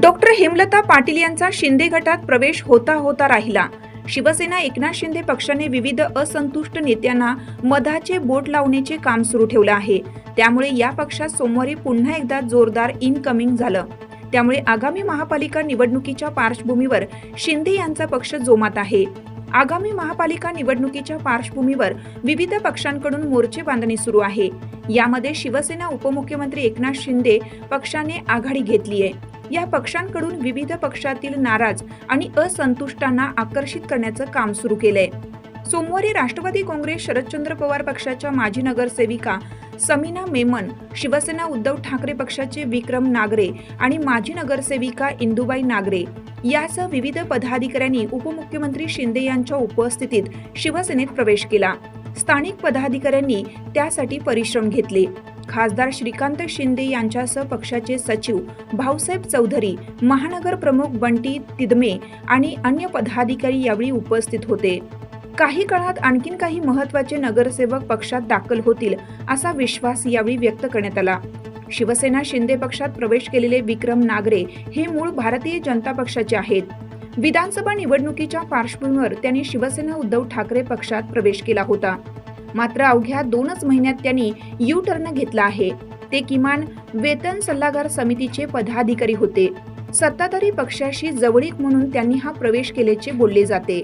Doctor Hemlata Patil यांचा शिंदे गटात प्रवेश होता होता राहिला. शिवसेना एकनाथ शिंदे पक्षाने विविध असंतुष्ट नेत्यांना मधाचे बोट लावण्याचे काम सुरू ठेवलं आहे. त्यामुळे या पक्षात सोमवारी पुन्हा एकदा जोरदार इनकमिंग झालं. त्यामुळे आगामी महापालिका निवडणुकीच्या पार्श्वभूमीवर शिंदे यांचा पक्ष जोमात आहे. आगामी महापालिका निवडणुकीच्या पार्श्वभूमीवर विविध पक्षांकडून मोर्चे बांधणी सुरू आहे. यामध्ये शिवसेना उपमुख्यमंत्री एकनाथ शिंदे पक्षाने आघाडी घेतली आहे या पक्षांकडून विविध पक्षातील नाराज आणि असंतुष्टांना आकर्षित करण्याचं काम सुरू केलंय. सोमवारी राष्ट्रवादी काँग्रेस शरदचंद्र पवार पक्षाच्या माजी नगरसेविका समीना मेमन शिवसेना उद्धव ठाकरे पक्षाचे विक्रम नागरे आणि माजी नगरसेविका इंदुबाई नागरे यासह विविध पदाधिकाऱ्यांनी उपमुख्यमंत्री शिंदे यांच्या उपस्थितीत शिवसेनेत प्रवेश केला. स्थानिक पदाधिकाऱ्यांनी त्यासाठी परिश्रम घेतले. खासदार श्रीकांत शिंदे यांच्यासह पक्षाचे सचिव भाऊसाहेब चौधरी महानगर प्रमुख बंटी तिदमे आणि अन्य पदाधिकारी यावेळी उपस्थित होते. काही काळात आणखीन काही महत्त्वाचे नगरसेवक पक्षात दाखल होतील असा विश्वास यावेळी व्यक्त करण्यात आला. शिवसेना शिंदे पक्षात प्रवेश केलेले विक्रम नागरे हे मूळ भारतीय जनता पक्षाचे आहेत. विधानसभा निवडणुकीच्या पार्श्वभूमीवर त्यांनी शिवसेना उद्धव ठाकरे पक्षात प्रवेश केला होता. मात्र अवघ्या दोनच महिन्यात त्यांनी यू टर्न घेतला आहे. ते किमान वेतन सल्लागार समितीचे पदाधिकारी होते. सत्ताधारी पक्षाशी जवळीक म्हणून त्यांनी हा प्रवेश केल्याचे बोलले जाते.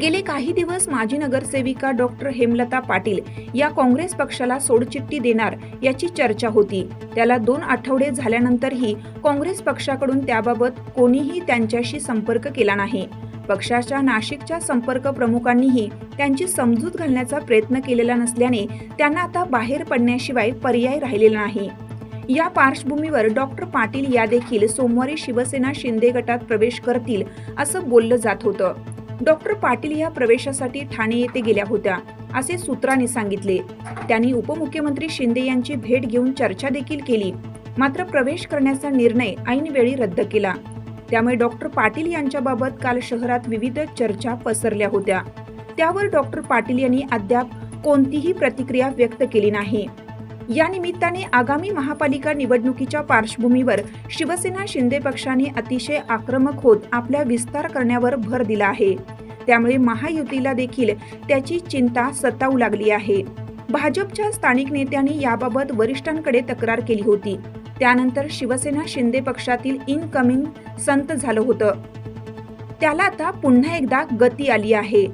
गेले काही दिवस माजी नगरसेविका डॉक्टर हेमलता पाटील या काँग्रेस पक्षाला सोडचिठ्ठी देणार याची चर्चा होती. त्याला दोन आठवडे झाल्यानंतरही काँग्रेस पक्षाकडून त्याबाबत कोणीही त्यांच्याशी संपर्क केला नाही. पक्षाच्या नाशिकच्या संपर्क प्रमुखांनीही त्यांची समजूत घालण्याचा प्रयत्न केलेला नसल्याने त्यांना आता बाहेर पडण्याशिवाय पर्याय राहिलेला नाही. या पार्श्वभूमीवर डॉक्टर पाटील या देखील सोमवारी शिवसेना शिंदे गटात प्रवेश करतील असं बोललं जात होतं. डॉक्टर पाटील या प्रवेशासाठी ठाणे येथे गेल्या होत्या असे सूत्रांनी सांगितले. त्यांनी उपमुख्यमंत्री शिंदे यांची भेट घेऊन चर्चा देखील केली. मात्र प्रवेश करण्याचा निर्णय ऐनवेळी रद्द केला. त्यामुळे डॉक्टर पाटील यांच्याबाबत काल शहरात विविध चर्चा पसरल्या होत्या. त्यावर डॉक्टर पाटील यांनी अद्याप कोणतीही प्रतिक्रिया व्यक्त केली नाही. या निमित्ताने आगामी महापालिका निवडणुकीच्या पार्श्वभूमीवर शिवसेना शिंदे पक्षाने अतिशय आक्रमक होत आपल्या विस्तार करण्यावर भर दिला आहे. त्यामुळे महायुतीला देखील त्याची चिंता सतावू लागली आहे. भाजपच्या स्थानिक नेत्यांनी याबाबत वरिष्ठांकडे तक्रार केली होती. त्यानंतर शिवसेना शिंदे पक्षातील इनकमिंग संत झालं होतं. त्याला आता पुन्हा एकदा गती आली आहे.